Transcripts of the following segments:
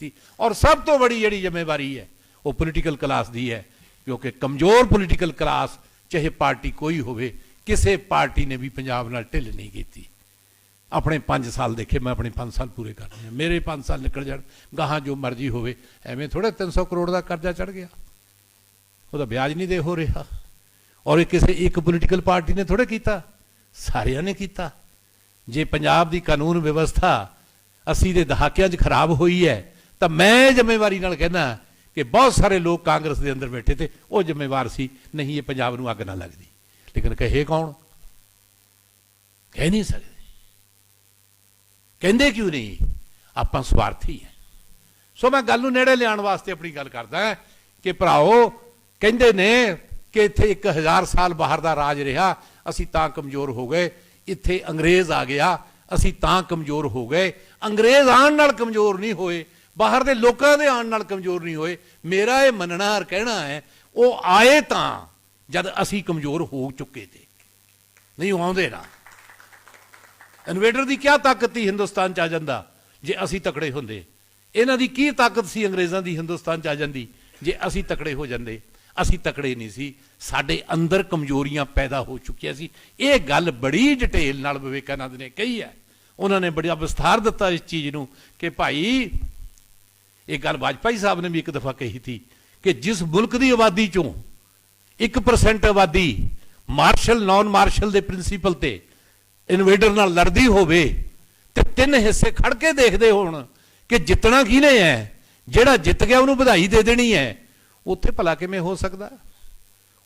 ਕੀਤੀ। ਔਰ ਸਭ ਤੋਂ ਬੜੀ ਜਿਹੜੀ ਜ਼ਿੰਮੇਵਾਰੀ ਹੈ ਉਹ ਪੋਲੀਟੀਕਲ ਕਲਾਸ ਦੀ ਹੈ ਕਿਉਂਕਿ ਕਮਜ਼ੋਰ ਪੋਲੀਟੀਕਲ ਕਲਾਸ ਚਾਹੇ ਪਾਰਟੀ ਕੋਈ ਹੋਵੇ ਕਿਸੇ ਪਾਰਟੀ ਨੇ ਵੀ ਪੰਜਾਬ ਨਾਲ ਢਿੱਲ ਨਹੀਂ ਕੀਤੀ ਆਪਣੇ 5 ਸਾਲ ਦੇਖੇ ਮੈਂ ਆਪਣੇ 5 ਸਾਲ ਪੂਰੇ ਕਰਨੇ ਆ ਮੇਰੇ 5 ਸਾਲ ਨਿਕਲ ਜਾਣ ਗਾਹਾਂ ਜੋ ਮਰਜ਼ੀ ਹੋਵੇ ਐਵੇਂ ਥੋੜਾ 300 ਕਰੋੜ ਦਾ ਕਰਜ਼ਾ ਚੜ ਗਿਆ ਉਹਦਾ ਵਿਆਜ ਨਹੀਂ ਦੇ ਹੋ ਰਿਹਾ ਔਰ ਇਹ ਕਿਸੇ ਇੱਕ ਪੋਲੀਟੀਕਲ ਪਾਰਟੀ ਨੇ ਥੋੜਾ ਕੀਤਾ ਸਾਰਿਆਂ ਨੇ ਕੀਤਾ ਜੇ ਪੰਜਾਬ ਦੀ ਕਾਨੂੰਨ ਵਿਵਸਥਾ ਅਸੀਂ ਦੇ ਦਹਾਕਿਆਂ 'ਚ ਖਰਾਬ ਹੋਈ ਹੈ ਤਾਂ ਮੈਂ ਜ਼ਿੰਮੇਵਾਰੀ ਨਾਲ ਕਹਿੰਦਾ ਕਿ ਬਹੁਤ ਸਾਰੇ ਲੋਕ ਕਾਂਗਰਸ ਦੇ ਅੰਦਰ ਬੈਠੇ ਤੇ ਉਹ ਜ਼ਿੰਮੇਵਾਰ ਸੀ, ਨਹੀਂ ਇਹ ਪੰਜਾਬ ਨੂੰ ਅੱਗ ਨਾ ਲੱਗਦੀ। ਲੇਕਿਨ ਕਹੇ ਕੌਣ? ਕਹਿ ਨਹੀਂ ਸਕਦੇ। ਕਹਿੰਦੇ ਕਿਉਂ ਨਹੀਂ? ਆਪਾਂ ਸਵਾਰਥੀ ਹੈ। ਸੋ ਮੈਂ ਗੱਲ ਨੂੰ ਨੇੜੇ ਲਿਆਉਣ ਵਾਸਤੇ ਆਪਣੀ ਗੱਲ ਕਰਦਾ ਕਿ ਭਰਾਓ, ਕਹਿੰਦੇ ਨੇ ਕਿ ਇੱਥੇ 1000 ਸਾਲ ਬਾਹਰ ਦਾ ਰਾਜ ਰਿਹਾ, ਅਸੀਂ ਤਾਂ ਕਮਜ਼ੋਰ ਹੋ ਗਏ। ਇੱਥੇ ਅੰਗਰੇਜ਼ ਆ ਗਿਆ, ਅਸੀਂ ਤਾਂ ਕਮਜ਼ੋਰ ਹੋ ਗਏ। ਅੰਗਰੇਜ਼ ਆਉਣ ਨਾਲ ਕਮਜ਼ੋਰ ਨਹੀਂ ਹੋਏ। ਬਾਹਰ ਦੇ ਲੋਕਾਂ ਦੇ ਆਉਣ ਨਾਲ ਕਮਜ਼ੋਰ ਨਹੀਂ ਹੋਏ। ਮੇਰਾ ਇਹ ਮੰਨਣਾ ਔਰ ਕਹਿਣਾ ਹੈ, ਉਹ ਆਏ ਤਾਂ ਜਦ ਅਸੀਂ ਕਮਜ਼ੋਰ ਹੋ ਚੁੱਕੇ ਤੇ। ਨਹੀਂ, ਉਹ ਆਉਂਦੇ ਨਾ। ਇਨਵੇਡਰ ਦੀ ਕੀ ਤਾਕਤ ਸੀ ਹਿੰਦੁਸਤਾਨ ਚ ਆ ਜਾਂਦਾ, ਜੇ ਅਸੀਂ ਤਕੜੇ ਹੁੰਦੇ। ਇਹਨਾਂ ਦੀ ਕੀ ਤਾਕਤ ਸੀ ਅੰਗਰੇਜ਼ਾਂ ਦੀ ਹਿੰਦੁਸਤਾਨ ਚ ਆ ਜਾਂਦੀ, ਜੇ ਅਸੀਂ ਤਕੜੇ ਹੋ ਜਾਂਦੇ। ਅਸੀਂ ਤਕੜੇ ਨਹੀਂ ਸੀ, ਸਾਡੇ ਅੰਦਰ ਕਮਜ਼ੋਰੀਆਂ ਪੈਦਾ ਹੋ ਚੁੱਕੀਆਂ ਸੀ। ਇਹ ਗੱਲ ਬੜੀ ਡਿਟੇਲ ਨਾਲ ਵਿਵੇਕਾਨੰਦ ਨੇ ਕਹੀ ਹੈ। ਉਹਨਾਂ ਨੇ ਬੜਾ ਵਿਸਥਾਰ ਦਿੱਤਾ ਇਸ ਚੀਜ਼ ਨੂੰ ਕਿ ਭਾਈ ਇਹ ਗੱਲ ਵਾਜਪਾਈ ਸਾਹਿਬ ਨੇ ਵੀ ਇੱਕ ਦਫਾ ਕਹੀ ਸੀ ਕਿ ਜਿਸ ਮੁਲਕ ਦੀ ਆਬਾਦੀ ਚੋਂ 1% ਆਬਾਦੀ ਮਾਰਸ਼ਲ ਨਾਨ ਮਾਰਸ਼ਲ ਦੇ ਪ੍ਰਿੰਸੀਪਲ ਤੇ ਇਨਵੇਡਰ ਨਾਲ ਲੜਦੀ ਹੋਵੇ ਤੇ ਤਿੰਨ ਹਿੱਸੇ ਖੜ ਕੇ ਦੇਖਦੇ ਹੋਣ ਕਿ ਜਿੱਤਣਾ ਕਿਹਨੇ ਹੈ, ਜਿਹੜਾ ਜਿੱਤ ਗਿਆ ਉਹਨੂੰ ਵਧਾਈ ਦੇ ਦੇਣੀ ਹੈ, ਉੱਥੇ ਭਲਾ ਕਿਵੇਂ ਹੋ ਸਕਦਾ?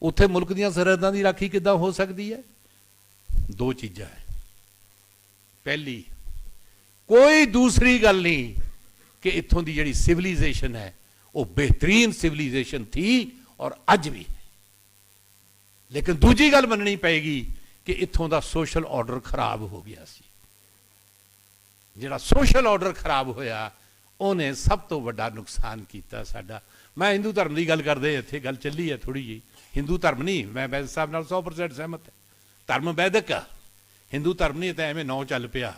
ਉੱਥੇ ਮੁਲਕ ਦੀਆਂ ਸਰਹੱਦਾਂ ਦੀ ਰਾਖੀ ਕਿੱਦਾਂ ਹੋ ਸਕਦੀ ਹੈ? ਦੋ ਚੀਜ਼ਾਂ ਹੈ। ਪਹਿਲੀ, ਕੋਈ ਦੂਸਰੀ ਗੱਲ ਨਹੀਂ ਕਿ ਇੱਥੋਂ ਦੀ ਜਿਹੜੀ ਸਿਵਲਾਈਜੇਸ਼ਨ ਹੈ, ਉਹ ਬਿਹਤਰੀਨ ਸਿਵਲਾਈਜੇਸ਼ਨ ਥੀ ਔਰ ਅੱਜ ਵੀ ਹੈ। ਲੇਕਿਨ ਦੂਜੀ ਗੱਲ ਮੰਨਣੀ ਪਏਗੀ ਕਿ ਇੱਥੋਂ ਦਾ ਸੋਸ਼ਲ ਆਰਡਰ ਖਰਾਬ ਹੋ ਗਿਆ ਸੀ। ਜਿਹੜਾ ਸੋਸ਼ਲ ਆਰਡਰ ਖਰਾਬ ਹੋਇਆ, ਉਹਨੇ ਸਭ ਤੋਂ ਵੱਡਾ ਨੁਕਸਾਨ ਕੀਤਾ ਸਾਡਾ। ਮੈਂ ਹਿੰਦੂ ਧਰਮ ਦੀ ਗੱਲ ਕਰਦੇ, ਇੱਥੇ ਗੱਲ ਚੱਲੀ ਹੈ ਥੋੜੀ ਜੀ ਹਿੰਦੂ ਧਰਮ ਨਹੀਂ, ਮੈਂ ਵੈਦ ਸਾਹਿਬ ਨਾਲ 100% ਸਹਿਮਤ ਹਾਂ। ਧਰਮ ਵੈਦਿਕ ਆ। ਹਿੰਦੂ ਧਰਮ ਨਹੀਂ ਤਾਂ ਐਵੇਂ ਨੌ ਚੱਲ ਪਿਆ।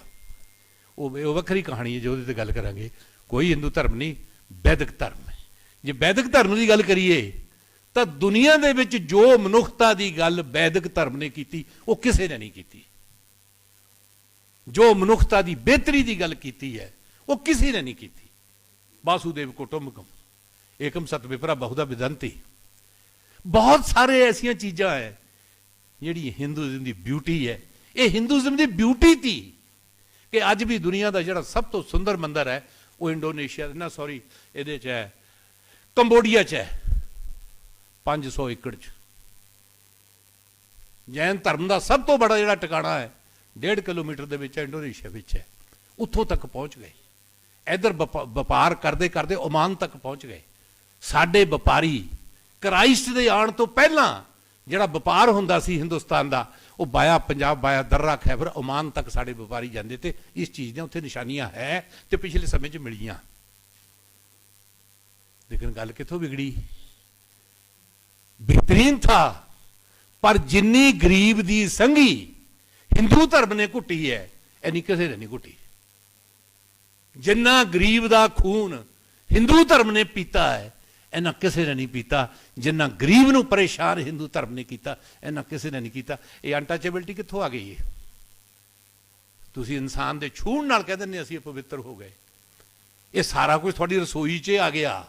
ਉਹ ਵੱਖਰੀ ਕਹਾਣੀ ਹੈ, ਜੋ ਉਹਦੇ ਤੇ ਗੱਲ ਕਰਾਂਗੇ। ਕੋਈ ਹਿੰਦੂ ਧਰਮ ਨਹੀਂ, ਵੈਦਿਕ ਧਰਮ ਹੈ। ਜੇ ਵੈਦਿਕ ਧਰਮ ਦੀ ਗੱਲ ਕਰੀਏ, ਤਾਂ ਦੁਨੀਆ ਦੇ ਵਿੱਚ ਜੋ ਮਨੁੱਖਤਾ ਦੀ ਗੱਲ ਵੈਦਿਕ ਧਰਮ ਨੇ ਕੀਤੀ, ਉਹ ਕਿਸੇ ਨੇ ਨਹੀਂ ਕੀਤੀ। ਜੋ ਮਨੁੱਖਤਾ ਦੀ ਬਿਹਤਰੀ ਦੀ ਗੱਲ ਕੀਤੀ ਹੈ, ਉਹ ਕਿਸੇ ਨੇ ਨਹੀਂ ਕੀਤੀ। ਵਾਸੂਦੇਵ ਕੁਟੁੰਬਕਮ ਏਕਮ ਸਤ ਵਿਪਰਾ ਬਹੁਦਾ ਵਿਦੰਤੀ। ਬਹੁਤ ਸਾਰੇ ਐਸੀਆਂ ਚੀਜ਼ਾਂ ਹੈ ਜਿਹੜੀ ਹਿੰਦੂਇਜ਼ਮ ਦੀ ਬਿਊਟੀ ਹੈ। ਇਹ ਹਿੰਦੂਇਜ਼ਮ ਦੀ ਬਿਊਟੀ ਤੀ ਕਿ ਅੱਜ ਵੀ ਦੁਨੀਆ ਦਾ ਜਿਹੜਾ ਸਭ ਤੋਂ ਸੁੰਦਰ ਮੰਦਰ ਹੈ ਉਹ ਇੰਡੋਨੇਸ਼ੀਆ ਨਾ ਸੌਰੀ ਇਹਦੇ ਚ ਹੈ, ਕੰਬੋਡੀਆ ਚ ਹੈ 500 ਏਕੜ ਚ। ਜੈਨ ਧਰਮ ਦਾ ਸਭ ਤੋਂ ਬੜਾ ਜਿਹੜਾ ਟਿਕਾਣਾ ਹੈ 1.5 ਕਿਲੋਮੀਟਰ ਦੇ ਵਿੱਚ ਇੰਡੋਨੇਸ਼ੀਆ ਵਿੱਚ ਹੈ। ਉੱਥੋਂ ਤੱਕ ਪਹੁੰਚ ਗਏ। ਇਧਰ ਵਪਾਰ ਕਰਦੇ ਕਰਦੇ ਓਮਾਨ ਤੱਕ ਪਹੁੰਚ ਗਏ। ਸਾਡੇ ਵਪਾਰੀ ਕ੍ਰਾਈਸਟ ਦੇ ਆਉਣ ਤੋਂ ਪਹਿਲਾਂ ਜਿਹੜਾ ਵਪਾਰ ਹੁੰਦਾ ਸੀ ਹਿੰਦੁਸਤਾਨ ਦਾ, ਉਹ ਬਾਇਆ ਪੰਜਾਬ, ਬਾਇਆ ਦਰਰਾ ਖੈਬਰ ਓਮਾਨ ਤੱਕ ਸਾਡੇ ਵਪਾਰੀ ਜਾਂਦੇ ਤੇ ਇਸ ਚੀਜ਼ ਦੀਆਂ ਉੱਥੇ ਨਿਸ਼ਾਨੀਆਂ ਹੈ ਤੇ ਪਿਛਲੇ ਸਮੇਂ 'ਚ ਮਿਲੀਆਂ। ਲੇਕਿਨ ਗੱਲ ਕਿੱਥੋਂ ਵਿਗੜੀ? ਬਿਹਤਰੀਨ ਥਾ, ਪਰ ਜਿੰਨੀ ਗਰੀਬ ਦੀ ਸੰਗੀ ਹਿੰਦੂ ਧਰਮ ਨੇ ਘੁੱਟੀ ਹੈ ਐਨੀ ਕਿਸੇ ਨੇ ਨਹੀਂ ਘੁੱਟੀ। ਜਿੰਨਾ ਗਰੀਬ ਦਾ ਖੂਨ ਹਿੰਦੂ ਧਰਮ ਨੇ ਪੀਤਾ ਹੈ ਇਹਨਾਂ ਕਿਸੇ ਨੇ ਨਹੀਂ ਪੀਤਾ, ਜਿੰਨਾ ਗਰੀਬ ਨੂੰ ਪਰੇਸ਼ਾਨ ਹਿੰਦੂ ਧਰਮ ਨੇ ਕੀਤਾ, ਇਹਨਾਂ ਕਿਸੇ ਨੇ ਨਹੀਂ ਕੀਤਾ। ਇਹ ਅਨਟੱਚੇਬਿਲਟੀ ਕਿੱਥੋਂ ਆ ਗਈ ਹੈ ਤੁਸੀਂ ਇਨਸਾਨ ਦੇ ਛੂਣ ਨਾਲ ਕਹਿ ਦਿੰਦੇ ਅਸੀਂ ਪਵਿੱਤਰ ਹੋ ਗਏ। ਇਹ ਸਾਰਾ ਕੁਝ ਤੁਹਾਡੀ ਰਸੋਈ 'ਚ ਆ ਗਿਆ।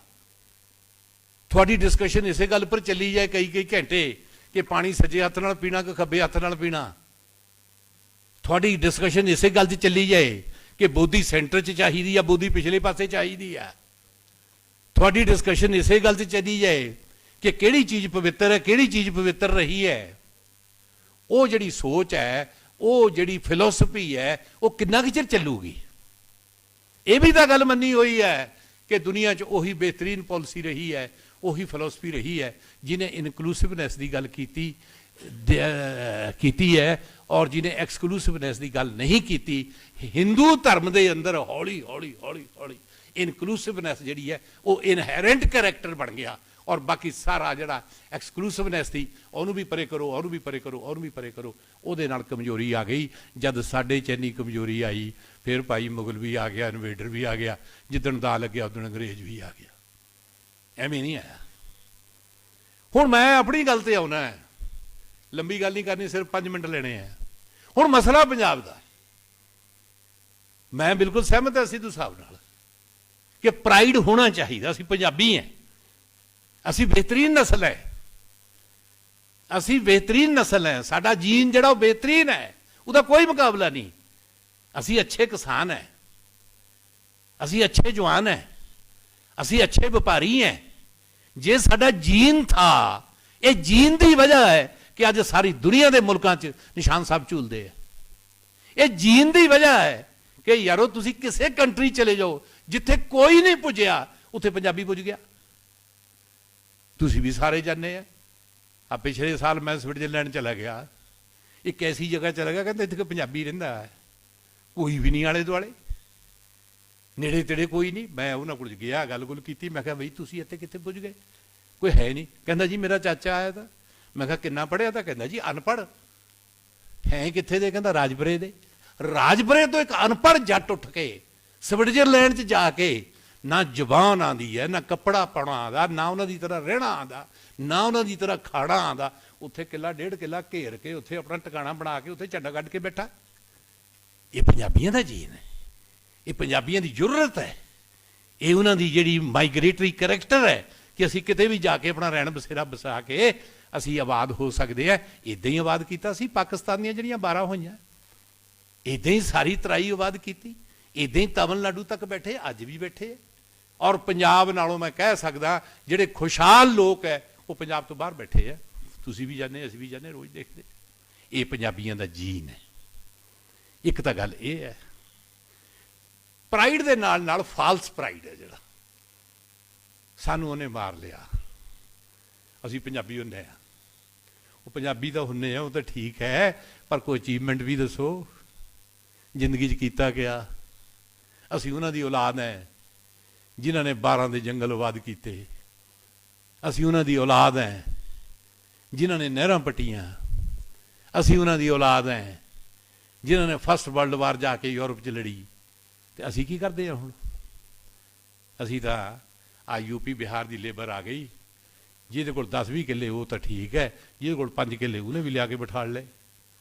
ਤੁਹਾਡੀ ਡਿਸਕਸ਼ਨ ਇਸੇ ਗੱਲ ਪਰ ਚੱਲੀ ਜਾਏ ਕਈ ਕਈ ਘੰਟੇ ਕਿ ਪਾਣੀ ਸੱਜੇ ਹੱਥ ਨਾਲ ਪੀਣਾ ਕਿ ਖੱਬੇ ਹੱਥ ਨਾਲ ਪੀਣਾ। ਤੁਹਾਡੀ ਡਿਸਕਸ਼ਨ ਇਸੇ ਗੱਲ 'ਚ ਚੱਲੀ ਜਾਏ ਕਿ ਬੋਧੀ ਸੈਂਟਰ 'ਚ ਚਾਹੀਦੀ ਆ, ਬੋਧੀ ਪਿਛਲੇ ਪਾਸੇ ਚਾਹੀਦੀ ਆ। ਤੁਹਾਡੀ ਡਿਸਕਸ਼ਨ ਇਸੇ ਗੱਲ 'ਤੇ ਚੱਲੀ ਜਾਏ ਕਿ ਕਿਹੜੀ ਚੀਜ਼ ਪਵਿੱਤਰ ਹੈ, ਕਿਹੜੀ ਚੀਜ਼ ਪਵਿੱਤਰ ਰਹੀ ਹੈ। ਉਹ ਜਿਹੜੀ ਸੋਚ ਹੈ, ਉਹ ਜਿਹੜੀ ਫਿਲਾਸਫੀ ਹੈ, ਉਹ ਕਿੰਨਾ ਕੁ ਚਿਰ ਚੱਲੂਗੀ? ਇਹ ਵੀ ਤਾਂ ਗੱਲ ਮੰਨੀ ਹੋਈ ਹੈ ਕਿ ਦੁਨੀਆ 'ਚ ਉਹੀ ਬਿਹਤਰੀਨ ਪਾਲਿਸੀ ਰਹੀ ਹੈ, ਉਹੀ ਫਿਲਾਸਫੀ ਰਹੀ ਹੈ ਜਿਨੇ ਇਨਕਲੂਸਿਵਨੈਸ ਦੀ ਗੱਲ ਕੀਤੀ ਕੀਤੀ ਹੈ ਔਰ ਜਿਨੇ ਐਕਸਕਲੂਸਿਵਨੈਸ ਦੀ ਗੱਲ ਨਹੀਂ ਕੀਤੀ, ਹਿੰਦੂ ਧਰਮ ਦੇ ਅੰਦਰ ਹੌਲੀ ਹੌਲੀ ਹੌਲੀ ਹੌਲੀ ਇਨਕਲੂਸਿਵਨੈਸ ਜਿਹੜੀ ਹੈ, ਉਹ ਇਨਹੈਰੈਂਟ ਕੈਰੈਕਟਰ ਬਣ ਗਿਆ। ਔਰ ਬਾਕੀ ਸਾਰਾ ਜਿਹੜਾ ਐਕਸਕਲੂਸਿਵਨੈਸ ਸੀ, ਉਹਨੂੰ ਵੀ ਪਰੇ ਕਰੋ, ਉਹਨੂੰ ਵੀ ਪਰੇ ਕਰੋ, ਉਹਨੂੰ ਵੀ ਪਰੇ ਕਰੋ, ਉਹਦੇ ਨਾਲ ਕਮਜ਼ੋਰੀ ਆ ਗਈ। ਜਦ ਸਾਡੇ ਚ ਇੰਨੀ ਕਮਜ਼ੋਰੀ ਆਈ, ਫਿਰ ਭਾਈ ਮੁਗਲ ਵੀ ਆ ਗਿਆ ਇਨਵੇਡਰ ਵੀ ਆ ਗਿਆ, ਜਿੱਦਣ ਦਾ ਲੱਗਿਆ, ਉਦੋਂ ਅੰਗਰੇਜ਼ ਵੀ ਆ ਗਿਆ। ਐਵੇਂ ਨਹੀਂ ਆਇਆ। ਹੁਣ ਮੈਂ ਆਪਣੀ ਗੱਲ ਤੇ ਆਉਣਾ ਹੈ। ਲੰਬੀ ਗੱਲ ਨਹੀਂ ਕਰਨੀ, ਸਿਰਫ 5 ਮਿੰਟ ਲੈਣੇ ਆ ਹੁਣ ਮਸਲਾ ਪੰਜਾਬ ਦਾ। ਮੈਂ ਬਿਲਕੁਲ ਸਹਿਮਤ ਹਾਂ ਸਿੱਧੂ ਸਾਹਿਬ ਨਾਲ। ਕਿ ਪ੍ਰਾਈਡ ਹੋਣਾ ਚਾਹੀਦਾ, ਅਸੀਂ ਪੰਜਾਬੀ ਹਾਂ ਅਸੀਂ ਬਿਹਤਰੀਨ ਨਸਲ ਹੈ ਅਸੀਂ ਬਿਹਤਰੀਨ ਨਸਲ ਹੈ ਸਾਡਾ ਜੀਨ ਜਿਹੜਾ ਉਹ ਬਿਹਤਰੀਨ ਹੈ ਉਹਦਾ ਕੋਈ ਮੁਕਾਬਲਾ ਨਹੀਂ। ਅਸੀਂ ਅੱਛੇ ਕਿਸਾਨ ਹੈ ਅਸੀਂ ਅੱਛੇ ਜਵਾਨ ਹੈ ਅਸੀਂ ਅੱਛੇ ਵਪਾਰੀ ਹੈ ਜੇ ਸਾਡਾ ਜੀਨ ਥਾ, ਇਹ ਜੀਨ ਦੀ ਵਜ੍ਹਾ ਹੈ ਕਿ ਅੱਜ ਸਾਰੀ ਦੁਨੀਆ ਦੇ ਮੁਲਕਾਂ 'ਚ ਨਿਸ਼ਾਨ ਸਾਹਿਬ ਝੂਲਦੇ ਆ ਇਹ ਜੀਨ ਦੀ ਵਜ੍ਹਾ ਹੈ ਕਿ ਯਾਰੋ ਤੁਸੀਂ ਕਿਸੇ ਕੰਟਰੀ ਚਲੇ ਜਾਓ ਜਿੱਥੇ ਕੋਈ ਨਹੀਂ ਪੁੱਜਿਆ, ਉੱਥੇ ਪੰਜਾਬੀ ਪੁੱਜ ਗਿਆ। ਤੁਸੀਂ ਵੀ ਸਾਰੇ ਜਾਣਦੇ ਆ। ਆ ਪਿਛਲੇ ਸਾਲ ਮੈਂ ਸਵਿਟਜ਼ਰਲੈਂਡ ਚਲਾ ਗਿਆ। ਇੱਕ ਐਸੀ ਜਗ੍ਹਾ ਚਲਾ ਗਿਆ, ਕਹਿੰਦੇ ਇੱਥੇ ਕੋਈ ਪੰਜਾਬੀ ਰਹਿੰਦਾ ਹੈ। ਕੋਈ ਵੀ ਨਹੀਂ ਆਲੇ ਦੁਆਲੇ। ਨੇੜੇ ਤੇੜੇ ਕੋਈ ਨਹੀਂ। ਮੈਂ ਉਹਨਾਂ ਕੋਲ ਗਿਆ ਗੱਲ ਗੁੱਲ ਕੀਤੀ। ਮੈਂ ਕਿਹਾ, ਬਈ, ਤੁਸੀਂ ਇੱਥੇ ਕਿੱਥੇ ਪੁੱਜ ਗਏ? ਕੋਈ ਹੈ ਨਹੀਂ। ਕਹਿੰਦਾ, ਜੀ, ਮੇਰਾ ਚਾਚਾ ਆਇਆ ਤਾਂ। ਮੈਂ ਕਿਹਾ, ਕਿੰਨਾ ਪੜਿਆ ਤਾਂ? ਕਹਿੰਦਾ, ਜੀ, ਅਨਪੜ੍ਹ। ਹੈ ਕਿੱਥੇ ਦੇ? ਕਹਿੰਦਾ, ਰਾਜਪੁਰੇ ਦੇ। ਰਾਜਪੁਰੇ ਤੋਂ ਇੱਕ ਅਨਪੜ੍ਹ ਜੱਟ ਉੱਠ ਕੇ ਸਵਿਟਜ਼ਰਲੈਂਡ 'ਚ ਜਾ ਕੇ ਨਾ ਜ਼ੁਬਾਨ ਆਂਦੀ ਹੈ, ਨਾ ਕੱਪੜਾ ਪਾਉਣਾ ਆਂਦਾ, ਨਾ ਉਹਨਾਂ ਦੀ ਤਰ੍ਹਾਂ ਰਹਿਣਾ ਆਂਦਾ, ਨਾ ਉਹਨਾਂ ਦੀ ਤਰ੍ਹਾਂ ਖਾਣਾ ਆਂਦਾ, ਉੱਥੇ ਕਿੱਲਾ, ਡੇਢ ਕਿੱਲਾ ਘੇਰ ਕੇ ਉੱਥੇ ਆਪਣਾ ਟਿਕਾਣਾ ਬਣਾ ਕੇ ਉੱਥੇ ਝੰਡਾ ਕੱਢ ਕੇ ਬੈਠਾ। ਇਹ ਪੰਜਾਬੀਆਂ ਦਾ ਜੀਨ ਹੈ ਇਹ ਪੰਜਾਬੀਆਂ ਦੀ ਜ਼ਰੂਰਤ ਹੈ। ਇਹ ਉਹਨਾਂ ਦੀ ਜਿਹੜੀ ਮਾਈਗਰੇਟਰੀ ਕੈਰੈਕਟਰ ਹੈ ਕਿ ਅਸੀਂ ਕਿਤੇ ਵੀ ਜਾ ਕੇ ਆਪਣਾ ਰਹਿਣ ਬਸੇਰਾ ਬਸਾ ਕੇ ਅਸੀਂ ਆਬਾਦ ਹੋ ਸਕਦੇ ਆ ਇਦਾਂ ਹੀ ਆਬਾਦ ਕੀਤਾ ਸੀ ਪਾਕਿਸਤਾਨ ਦੀਆਂ ਜਿਹੜੀਆਂ 12 ਹੋਈਆਂ। ਇਦਾਂ ਹੀ ਸਾਰੀ ਤਰਾਈ ਆਬਾਦ ਕੀਤੀ। ਇਦਾਂ ਹੀ ਤਾਮਿਲਨਾਡੂ ਤੱਕ ਬੈਠੇ, ਅੱਜ ਵੀ ਬੈਠੇ। ਔਰ ਪੰਜਾਬ ਨਾਲੋਂ ਮੈਂ ਕਹਿ ਸਕਦਾ, ਜਿਹੜੇ ਖੁਸ਼ਹਾਲ ਲੋਕ ਹੈ ਉਹ ਪੰਜਾਬ ਤੋਂ ਬਾਹਰ ਬੈਠੇ ਆ ਤੁਸੀਂ ਵੀ ਜਾਣਦੇ ਅਸੀਂ ਵੀ ਜਾਣਦੇ ਰੋਜ਼ ਦੇਖਦੇ। ਇਹ ਪੰਜਾਬੀਆਂ ਦਾ ਜੀਨ ਹੈ ਇੱਕ ਤਾਂ ਗੱਲ ਇਹ ਹੈ ਪ੍ਰਾਈਡ ਦੇ ਨਾਲ ਨਾਲ ਫਾਲਸ ਪ੍ਰਾਈਡ ਹੈ ਜਿਹੜਾ। ਸਾਨੂੰ ਉਹਨੇ ਮਾਰ ਲਿਆ। ਅਸੀਂ ਪੰਜਾਬੀ ਹੁੰਦੇ ਆ। ਉਹ ਪੰਜਾਬੀ ਤਾਂ ਹੁੰਨੇ ਆ, ਉਹ ਤਾਂ ਠੀਕ ਹੈ ਪਰ ਕੋਈ ਅਚੀਵਮੈਂਟ ਵੀ ਦੱਸੋ। ਜ਼ਿੰਦਗੀ 'ਚ ਕੀਤਾ ਗਿਆ ਅਸੀਂ ਉਹਨਾਂ ਦੀ ਔਲਾਦ ਹੈ ਜਿਨ੍ਹਾਂ ਨੇ 12 ਦੇ ਜੰਗਲ ਆਬਾਦ ਕੀਤੇ। ਅਸੀਂ ਉਹਨਾਂ ਦੀ ਔਲਾਦ ਹੈ ਜਿਨ੍ਹਾਂ ਨੇ ਨਹਿਰਾਂ ਪੱਟੀਆਂ। ਅਸੀਂ ਉਹਨਾਂ ਦੀ ਔਲਾਦ ਹੈ ਜਿਨ੍ਹਾਂ ਨੇ ਫਸਟ ਵਰਲਡ ਵਾਰ ਜਾ ਕੇ ਯੂਰਪ 'ਚ ਲੜੀ। ਤੇ ਅਸੀਂ ਕੀ ਕਰਦੇ ਹਾਂ ਹੁਣ? ਅਸੀਂ ਤਾਂ ਆ ਯੂਪੀ ਬਿਹਾਰ ਦੀ ਲੇਬਰ ਆ ਗਈ। ਜਿਹਦੇ ਕੋਲ 10-20 ਕਿੱਲੇ, ਉਹ ਤਾਂ ਠੀਕ ਹੈ ਜਿਹਦੇ ਕੋਲ 5 ਕਿੱਲੇ, ਉਹਨੇ ਵੀ ਲਿਆ ਕੇ ਬਿਠਾ ਲਏ।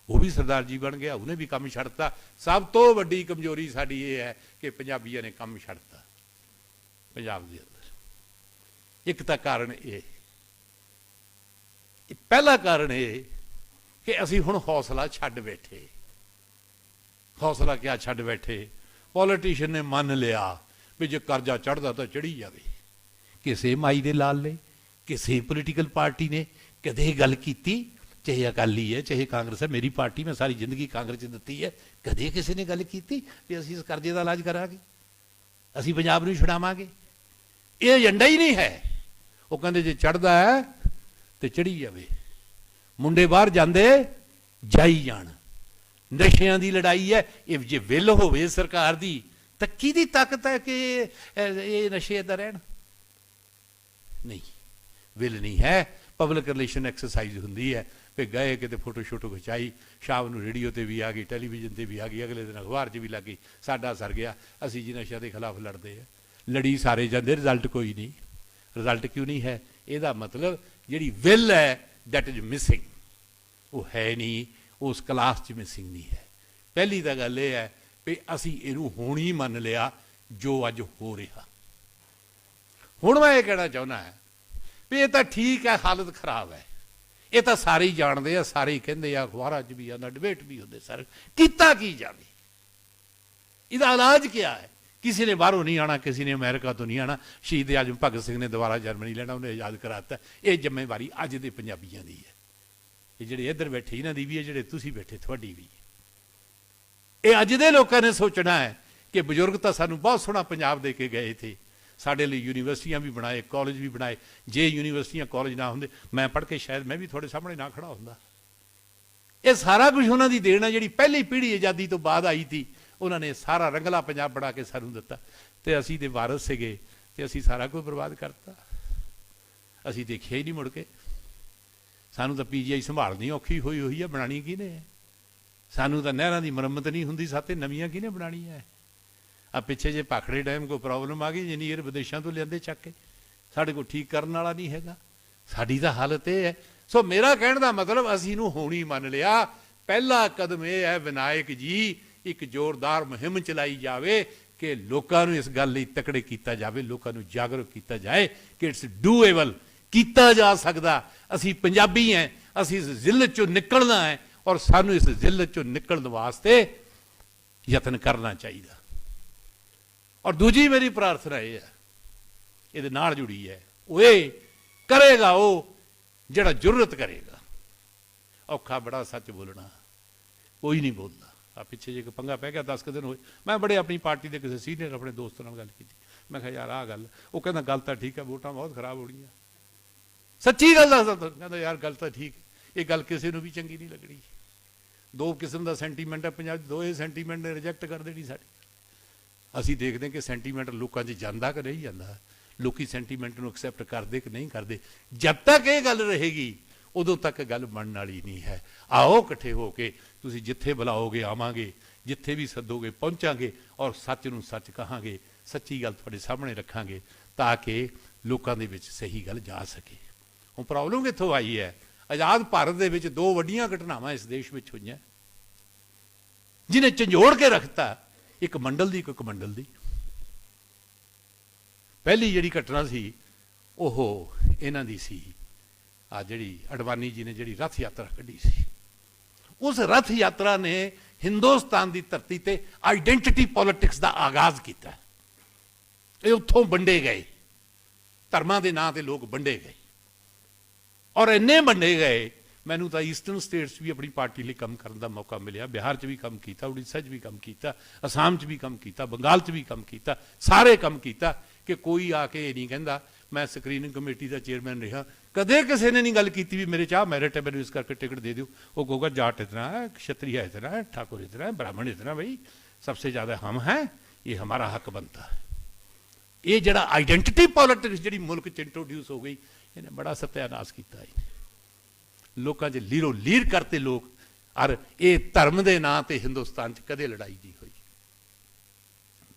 ਉਹ ਵੀ ਸਰਦਾਰ ਜੀ ਬਣ ਗਿਆ, ਉਹਨੇ ਵੀ ਕੰਮ ਛੱਡਤਾ। ਸਭ ਤੋਂ ਵੱਡੀ ਕਮਜ਼ੋਰੀ ਸਾਡੀ ਇਹ ਹੈ ਕਿ ਪੰਜਾਬੀਆਂ ਨੇ ਕੰਮ ਛੱਡਤਾ ਪੰਜਾਬ ਦੇ ਅੰਦਰ। ਇੱਕ ਤਾਂ ਕਾਰਨ ਇਹ। ਪਹਿਲਾ ਕਾਰਨ ਇਹ ਕਿ ਅਸੀਂ ਹੁਣ ਹੌਸਲਾ ਛੱਡ ਬੈਠੇ। ਹੌਸਲਾ ਕਿਆ ਛੱਡ ਬੈਠੇ? ਪੋਲੀਟੀਸ਼ੀਅਨ ਨੇ ਮੰਨ ਲਿਆ ਵੀ ਜੇ ਕਰਜ਼ਾ ਚੜਦਾ ਤਾਂ ਚੜੀ ਜਾਵੇ। ਕਿਸੇ ਮਾਈ ਦੇ ਲਾਲ ਨੇ, ਕਿਸੇ ਪੋਲੀਟੀਕਲ ਪਾਰਟੀ ਨੇ ਕਦੇ ਗੱਲ ਕੀਤੀ ਚਾਹੇ ਅਕਾਲੀ ਹੈ, ਚਾਹੇ ਕਾਂਗਰਸ ਹੈ, ਮੇਰੀ ਪਾਰਟੀ ਮੈਂ ਸਾਰੀ ਜ਼ਿੰਦਗੀ ਕਾਂਗਰਸ 'ਚ ਦਿੱਤੀ ਹੈ। ਕਦੇ ਕਿਸੇ ਨੇ ਗੱਲ ਕੀਤੀ ਵੀ ਅਸੀਂ ਇਸ ਕਰਜ਼ੇ ਦਾ ਇਲਾਜ ਕਰਾਂਗੇ? ਅਸੀਂ ਪੰਜਾਬ ਨੂੰ ਛੁਡਾਵਾਂਗੇ? ਇਹ ਏਜੰਡਾ ਹੀ ਨਹੀਂ ਹੈ। ਉਹ ਕਹਿੰਦੇ ਜੇ ਚੜਦਾ ਹੈ ਤੇ ਚੜੀ ਜਾਵੇ। ਮੁੰਡੇ ਬਾਹਰ ਜਾਂਦੇ, ਜਾਈ ਜਾਣ। ਨਸ਼ਿਆਂ ਦੀ ਲੜਾਈ ਹੈ। ਇਹ ਜੇ ਵਿਲ ਹੋਵੇ ਸਰਕਾਰ ਦੀ, ਤਾਂ ਕਿਹਦੀ ਤਾਕਤ ਹੈ ਕਿ ਇਹ ਨਸ਼ੇ ਇਦਾਂ ਰਹਿਣ? ਨਹੀਂ। ਵਿਲ ਨਹੀਂ ਹੈ। ਪਬਲਿਕ ਰਿਲੇਸ਼ਨ ਐਕਸਰਸਾਈਜ਼ ਹੁੰਦੀ ਹੈ। ਵੀ ਗਏ ਕਿਤੇ ਫੋਟੋ ਸ਼ੋਟੋ ਖਿਚਾਈ, ਸ਼ਾਮ ਨੂੰ ਰੇਡੀਓ ਤੇ ਵੀ ਆ ਗਈ, ਟੈਲੀਵਿਜ਼ਨ ਤੇ ਵੀ ਆ ਗਈ, ਅਗਲੇ ਦਿਨ ਅਖਬਾਰ 'ਚ ਵੀ ਲੱਗ ਗਈ, ਸਾਡਾ ਸਰ ਗਿਆ, ਅਸੀਂ ਜੀ ਨਸ਼ਿਆਂ ਦੇ ਖਿਲਾਫ ਲੜਦੇ ਆ। ਲੜੀ ਸਾਰੇ ਜਾਂਦੇ, ਰਿਜ਼ਲਟ ਕੋਈ ਨਹੀਂ। ਰਿਜ਼ਲਟ ਕਿਉਂ ਨਹੀਂ ਹੈ? ਇਹਦਾ ਮਤਲਬ ਜਿਹੜੀ ਵਿਲ ਹੈ ਦੈਟ ਇਜ਼ ਮਿਸਿੰਗ ਉਹ ਹੈ ਨਹੀਂ, ਉਸ ਕਲਾਸ 'ਚ ਮਿਸਿੰਗ ਨਹੀਂ ਹੈ। ਪਹਿਲੀ ਤਾਂ ਗੱਲ ਇਹ ਹੈ ਵੀ ਅਸੀਂ ਇਹਨੂੰ ਹੁਣ ਹੀ ਮੰਨ ਲਿਆ, ਜੋ ਅੱਜ ਹੋ ਰਿਹਾ। ਹੁਣ ਮੈਂ ਇਹ ਕਹਿਣਾ ਚਾਹੁੰਦਾ ਹਾਂ ਵੀ ਇਹ ਤਾਂ ਠੀਕ ਹੈ, ਹਾਲਤ ਖਰਾਬ ਹੈ। ਇਹ ਤਾਂ ਸਾਰੇ ਹੀ ਜਾਣਦੇ ਆ, ਸਾਰੇ ਹੀ ਕਹਿੰਦੇ ਆ, ਅਖਬਾਰਾਂ 'ਚ ਵੀ ਆਉਂਦਾ ਡਿਬੇਟ ਵੀ ਹੁੰਦੇ ਸਰ। ਕੀਤਾ ਕੀ ਜਾਵੇ? ਇਹਦਾ ਇਲਾਜ ਕੀ ਹੈ? ਕਿਸੇ ਨੇ ਬਾਹਰੋਂ ਨਹੀਂ ਆਣਾ ਕਿਸੇ ਨੇ ਅਮਰੀਕਾ ਤੋਂ ਨਹੀਂ ਆਣਾ ਸ਼ਹੀਦ ਆਜਮ ਭਗਤ ਸਿੰਘ ਨੇ ਦੁਬਾਰਾ ਜਰਮਨੀ ਲੈਣਾ, ਉਹਨੇ ਆਜ਼ਾਦ ਕਰਾਤਾ। ਇਹ ਜ਼ਿੰਮੇਵਾਰੀ ਅੱਜ ਦੇ ਪੰਜਾਬੀਆਂ ਦੀ ਹੈ। ਇਹ ਜਿਹੜੇ ਇੱਧਰ ਬੈਠੇ, ਇਹਨਾਂ ਦੀ ਵੀ ਹੈ, ਜਿਹੜੇ ਤੁਸੀਂ ਬੈਠੇ, ਤੁਹਾਡੀ ਵੀ ਇਹ ਅੱਜ ਦੇ ਲੋਕਾਂ ਨੇ ਸੋਚਣਾ ਹੈ ਕਿ ਬਜ਼ੁਰਗ ਤਾਂ ਸਾਨੂੰ ਬਹੁਤ ਸੋਹਣਾ ਪੰਜਾਬ ਦੇ ਕੇ ਗਏ ਥੇ ਸਾਡੇ ਲਈ ਯੂਨੀਵਰਸਿਟੀਆਂ ਵੀ ਬਣਾਏ ਕਾਲਜ ਵੀ ਬਣਾਏ। ਜੇ ਯੂਨੀਵਰਸਿਟੀਆਂ ਕਾਲਜ ਨਾ ਹੁੰਦੇ, ਮੈਂ ਪੜ੍ਹ ਕੇ ਸ਼ਾਇਦ ਮੈਂ ਵੀ ਤੁਹਾਡੇ ਸਾਹਮਣੇ ਨਾ ਖੜਾ ਹੁੰਦਾ। ਇਹ ਸਾਰਾ ਕੁਝ ਉਹਨਾਂ ਦੀ ਦੇਣ ਹੈ ਜਿਹੜੀ ਪਹਿਲੀ ਪੀੜ੍ਹੀ ਆਜ਼ਾਦੀ ਤੋਂ ਬਾਅਦ ਆਈ ਸੀ, ਉਹਨਾਂ ਨੇ ਸਾਰਾ ਰੰਗਲਾ ਪੰਜਾਬ ਬਣਾ ਕੇ ਸਾਨੂੰ ਦਿੱਤਾ। ਤੇ ਅਸੀਂ ਦੇ ਵਾਰਸ ਸੀਗੇ, ਤੇ ਅਸੀਂ ਸਾਰਾ ਕੁਝ ਬਰਬਾਦ ਕਰਤਾ। ਅਸੀਂ ਦੇਖਿਆ ਹੀ ਨਹੀਂ ਮੁੜ ਕੇ। ਸਾਨੂੰ ਤਾਂ ਪੀਜੀਆਈ ਸੰਭਾਲਣੀ ਔਖੀ ਹੋਈ ਹੋਈ ਹੈ ਬਣਾਣੀ ਕਿਹਨੇ ਸਾਨੂੰ ਤਾਂ ਨਹਿਰਾਂ ਦੀ ਮੁਰੰਮਤ ਨਹੀਂ ਹੁੰਦੀ, ਸਾਤੇ ਨਵੀਆਂ ਕਿਹਨੇ ਬਣਾਣੀਆਂ ਆ ਪਿੱਛੇ ਜੇ ਪਾਖੜੇ ਡੈਮ ਕੋ ਪ੍ਰੋਬਲਮ ਆ ਗਈ, ਇੰਜੀਨੀਅਰ ਵਿਦੇਸ਼ਾਂ ਤੋਂ ਲਿਆਂਦੇ ਚੱਕ ਕੇ। ਸਾਡੇ ਕੋਲ ਠੀਕ ਕਰਨ ਵਾਲਾ ਨਹੀਂ ਹੈਗਾ। ਸਾਡੀ ਤਾਂ ਹਾਲਤ ਇਹ ਹੈ। ਸੋ ਮੇਰਾ ਕਹਿਣ ਦਾ ਮਤਲਬ ਅਸੀਂ ਨੂੰ ਹੋਣੀ ਮੰਨ ਲਿਆ। ਪਹਿਲਾ ਕਦਮ ਇਹ ਹੈ, ਵਿਨਾਇਕ ਜੀ, ਇੱਕ ਜ਼ੋਰਦਾਰ ਮੁਹਿੰਮ ਚਲਾਈ ਜਾਵੇ ਕਿ ਲੋਕਾਂ ਨੂੰ ਇਸ ਗੱਲ ਲਈ ਤਕੜੇ ਕੀਤਾ ਜਾਵੇ, ਲੋਕਾਂ ਨੂੰ ਜਾਗਰੂਕ ਕੀਤਾ ਜਾਏ ਕਿ ਇਟਸ ਡੂਏਬਲ ਕੀਤਾ ਜਾ ਸਕਦਾ। ਅਸੀਂ ਪੰਜਾਬੀ ਹਾਂ ਅਸੀਂ ਇਸ ਜ਼ਿਲ੍ਹੇ ਚੋਂ ਨਿਕਲਣਾ ਹੈ ਔਰ ਸਾਨੂੰ ਇਸ ਜ਼ਿਲ੍ਹੇ ਚੋਂ ਨਿਕਲਣ ਵਾਸਤੇ ਯਤਨ ਕਰਨਾ ਚਾਹੀਦਾ। ਔਰ ਦੂਜੀ ਮੇਰੀ ਪ੍ਰਾਰਥਨਾ ਇਹ ਹੈ, ਇਹਦੇ ਨਾਲ ਜੁੜੀ ਹੈ ਉਹ ਇਹ ਕਰੇਗਾ ਉਹ ਜਿਹੜਾ ਜ਼ਰੂਰਤ ਕਰੇਗਾ। ਔਖਾ ਬੜਾ ਸੱਚ ਬੋਲਣਾ, ਕੋਈ ਨਹੀਂ ਬੋਲਦਾ। ਆ ਪਿੱਛੇ ਜੇ ਪੰਗਾ ਪੈ ਗਿਆ 10 ਕੁ ਦਿਨ ਹੋਏ, ਮੈਂ ਬੜੇ ਆਪਣੀ ਪਾਰਟੀ ਦੇ ਕਿਸੇ ਸੀਨੀਅਰ ਆਪਣੇ ਦੋਸਤ ਨਾਲ ਗੱਲ ਕੀਤੀ। ਮੈਂ ਕਿਹਾ, ਯਾਰ, ਆਹ ਗੱਲ, ਉਹ ਕਹਿੰਦਾ, ਗੱਲ ਤਾਂ ਠੀਕ ਹੈ, ਵੋਟਾਂ ਬਹੁਤ ਖਰਾਬ ਹੋਣੀਆਂ। ਸੱਚੀ ਗੱਲ ਦੱਸਦਾ ਕਹਿੰਦਾ, ਯਾਰ, ਗੱਲ ਤਾਂ ਠੀਕ ਇਹ ਗੱਲ ਕਿਸੇ ਨੂੰ ਵੀ ਚੰਗੀ ਨਹੀਂ ਲੱਗਣੀ। ਦੋ ਕਿਸਮ ਦਾ ਸੈਂਟੀਮੈਂਟ ਹੈ ਪੰਜਾਬ ਦੋ ਇਹ ਸੈਂਟੀਮੈਂਟ ਨੇ ਰਿਜੈਕਟ ਕਰ ਦੇਣੀ ਸਾਡੀ। ਅਸੀਂ ਦੇਖਦੇ ਹਾਂ ਕਿ ਸੈਂਟੀਮੈਂਟ ਲੋਕਾਂ 'ਚ ਜਾਂਦਾ ਕਿ ਨਹੀਂ ਜਾਂਦਾ। ਲੋਕੀ ਸੈਂਟੀਮੈਂਟ ਨੂੰ ਐਕਸੈਪਟ ਕਰਦੇ ਕਿ ਨਹੀਂ ਕਰਦੇ। ਜਦ ਤੱਕ ਇਹ ਗੱਲ ਰਹੇਗੀ, ਉਦੋਂ ਤੱਕ ਗੱਲ ਬਣਨ ਵਾਲੀ ਨਹੀਂ ਹੈ। ਆਓ ਇਕੱਠੇ ਹੋ ਕੇ ਤੁਸੀਂ ਜਿੱਥੇ ਬੁਲਾਓਗੇ ਆਵਾਂਗੇ, ਜਿੱਥੇ ਵੀ ਸੱਦੋਗੇ ਪਹੁੰਚਾਂਗੇ ਔਰ ਸੱਚ ਨੂੰ ਸੱਚ ਕਹਾਂਗੇ, ਸੱਚੀ ਗੱਲ ਤੁਹਾਡੇ ਸਾਹਮਣੇ ਰੱਖਾਂਗੇ ਤਾਂ ਕਿ ਲੋਕਾਂ ਦੇ ਵਿੱਚ ਸਹੀ ਗੱਲ ਜਾ ਸਕੇ। ਹੁਣ ਪ੍ਰੋਬਲਮ ਕਿੱਥੋਂ ਆਈ ਹੈ? ਆਜ਼ਾਦ ਭਾਰਤ ਦੇ ਵਿੱਚ ਦੋ ਵੱਡੀਆਂ ਘਟਨਾਵਾਂ ਇਸ ਦੇਸ਼ ਵਿੱਚ ਹੋਈਆਂ। ਜਿਨੇ ਝੰਜੋੜ ਕੇ ਰੱਖਤਾ ਇੱਕ ਮੰਡਲ ਦੀ, ਇੱਕ ਮੰਡਲ ਦੀ। ਪਹਿਲੀ ਜਿਹੜੀ ਘਟਨਾ ਸੀ, ਉਹ ਇਹਨਾਂ ਦੀ ਸੀ। ਆ ਜਿਹੜੀ ਅਡਵਾਨੀ ਜੀ ਨੇ ਜਿਹੜੀ ਰਥ ਯਾਤਰਾ ਕੱਢੀ ਸੀ। ਉਸ ਰਥ ਯਾਤਰਾ ਨੇ ਹਿੰਦੁਸਤਾਨ ਦੀ ਧਰਤੀ ਤੇ ਆਇਡੈਂਟੀਟੀ ਪੋਲਿਟਿਕਸ ਦਾ ਆਗਾਜ਼ ਕੀਤਾ। ਇਹ ਉੱਥੋਂ ਵੰਡੇ ਗਏ। ਧਰਮਾਂ ਦੇ ਨਾਂ ਤੇ ਲੋਕ ਵੰਡੇ ਗਏ। ਔਰ ਇੰਨੇ ਵੰਡੇ ਗਏ ਮੈਨੂੰ ਤਾਂ ਈਸਟਰਨ ਸਟੇਟਸ ਵੀ ਆਪਣੀ ਪਾਰਟੀ ਲਈ ਕੰਮ ਕਰਨ ਦਾ ਮੌਕਾ ਮਿਲਿਆ, ਬਿਹਾਰ 'ਚ ਵੀ ਕੰਮ ਕੀਤਾ, ਉੜੀਸਾ 'ਚ ਵੀ ਕੰਮ ਕੀਤਾ, ਅਸਾਮ 'ਚ ਵੀ ਕੰਮ ਕੀਤਾ, ਬੰਗਾਲ 'ਚ ਵੀ ਕੰਮ ਕੀਤਾ, ਸਾਰੇ ਕੰਮ ਕੀਤਾ ਕਿ ਕੋਈ ਆ ਕੇ ਇਹ ਨਹੀਂ ਕਹਿੰਦਾ, ਮੈਂ ਸਕਰੀਨਿੰਗ ਕਮੇਟੀ ਦਾ ਚੇਅਰਮੈਨ ਰਿਹਾ। ਕਦੇ ਕਿਸੇ ਨੇ ਨਹੀਂ ਗੱਲ ਕੀਤੀ ਵੀ ਮੇਰੇ ਚਾਹ ਮੈਰਿਟ ਹੈ, ਮੈਨੂੰ ਇਸ ਕਰਕੇ ਟਿਕਟ ਦੇ ਦਿਓ। ਉਹ ਕਹੂਗਾ, ਜਾਟ ਇਤਨਾ ਹੈ ਖੇਤਰੀਆ ਇਤਨਾ ਹੈ, ਠਾਕੁਰ ਇਤਨਾ ਹੈ, ਬ੍ਰਾਹਮਣ ਇਤਨਾ ਬਈ ਸਭ ਤੋਂ ਜ਼ਿਆਦਾ ਹਮ ਹੈ, ਇਹ ਹਮਾਰਾ ਹੱਕ ਬਣਦਾ ਹੈ ਇਹ ਜਿਹੜਾ ਆਇਡੈਂਟੀਟੀ ਪੋਲਿਟਿਕਸ ਜਿਹੜੀ ਮੁਲਕ ਚ ਇੰਟਰੋਡਿਊਸ ਹੋ ਗਈ, ਇਹਨੇ ਬੜਾ ਸਤਿਆਨਾਸ਼ ਕੀਤਾ ਇਹਨੇ। ਲੋਕਾਂ 'ਚ ਲੀਰੋ ਲੀਰ ਕਰਤੇ ਲੋਕ, ਔਰ ਇਹ ਧਰਮ ਦੇ ਨਾਂ ਤੇ ਹਿੰਦੁਸਤਾਨ 'ਚ ਕਦੇ ਲੜਾਈ ਨਹੀਂ ਹੋਈ।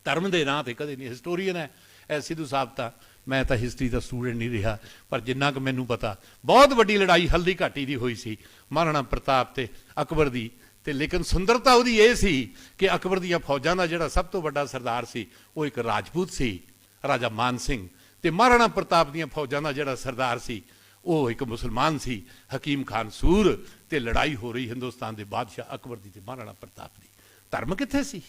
ਧਰਮ ਦੇ ਨਾਂ ਤੇ ਕਦੇ ਨਹੀਂ ਹਿਸਟੋਰੀਅਨ ਹੈ, ਐ ਸਿੱਧੂ ਸਾਹਿਬ ਤਾਂ, ਮੈਂ ਤਾਂ ਹਿਸਟਰੀ ਦਾ ਸਟੂਡੈਂਟ ਨਹੀਂ ਰਿਹਾ, ਪਰ ਜਿੰਨਾ ਕੁ ਮੈਨੂੰ ਪਤਾ, ਬਹੁਤ ਵੱਡੀ ਲੜਾਈ ਹਲਦੀ ਘਾਟੀ ਦੀ ਹੋਈ ਸੀ, ਮਹਾਰਾਣਾ ਪ੍ਰਤਾਪ ਤੇ ਅਕਬਰ ਦੀ, ਤੇ ਲੇਕਿਨ ਸੁੰਦਰਤਾ ਉਹਦੀ ਇਹ ਸੀ ਕਿ ਅਕਬਰ ਦੀਆਂ ਫੌਜਾਂ ਦਾ ਜਿਹੜਾ ਸਭ ਤੋਂ ਵੱਡਾ ਸਰਦਾਰ ਸੀ, ਉਹ ਇੱਕ ਰਾਜਪੂਤ ਸੀ, ਰਾਜਾ ਮਾਨ ਸਿੰਘ, ਤੇ ਮਹਾਰਾਣਾ ਪ੍ਰਤਾਪ ਦੀਆਂ ਫੌਜਾਂ ਦਾ ਜਿਹੜਾ ਸਰਦਾਰ ਸੀ ਉਹ ਇੱਕ ਮੁਸਲਮਾਨ ਸੀ, ਹਕੀਮ ਖਾਨ ਸੂਰ, ਤੇ ਲੜਾਈ ਹੋ ਰਹੀ ਹਿੰਦੁਸਤਾਨ ਦੇ ਬਾਦਸ਼ਾਹ ਅਕਬਰ ਦੀ ਤੇ ਮਹਾਰਾਣਾ ਪ੍ਰਤਾਪ ਦੀ। ਧਰਮ ਕਿੱਥੇ ਸੀ?